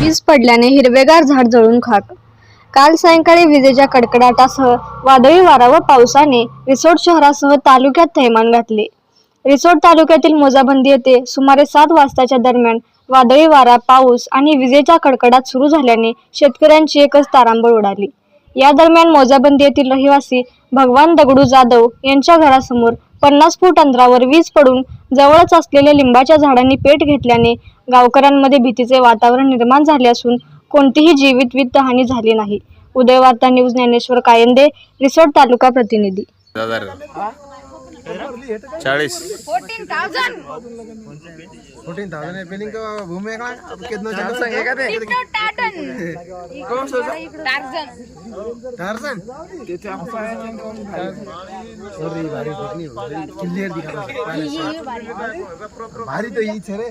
वीज पडल्याने हिरवेगार झाड जळून खाक. काल सायंकाळी विजेच्या कडकडाटासह वादळी वारा व पावसाने रिसोड शहरासह तालुक्यात थैमान घातले. रिसोड तालुक्यातील मोजाबंदी येथे सुमारे सात वाजताच्या दरम्यान वादळी वारा पाऊस आणि विजेच्या कडकडाट सुरू झाल्याने शेतकऱ्यांची एकच तारांबळ उडाली. या दरम्यान मोजाबंदी येथील रहिवासी भगवान दगडू जाधव यांच्या घरासमोर पन्नास फूट अंतरावर वीज पडून जवळच असलेल्या लिंबाच्या झाडांनी पेट घेतल्याने गावकऱ्यांमध्ये भीतीचे वातावरण निर्माण झाले असून कोणतीही जीवित वित्तहानी झाली नाही. उदयवार्ता न्यूज ज्ञानेश्वर कायंदे रिसोड तालुका प्रतिनिधी. चाळीस. Fourteen thousand. का भूमि का? अब कितना है? टाटन टार्जन अरे भारी देखनी क्लियर दिखा है। भारी। तो यही थे रे।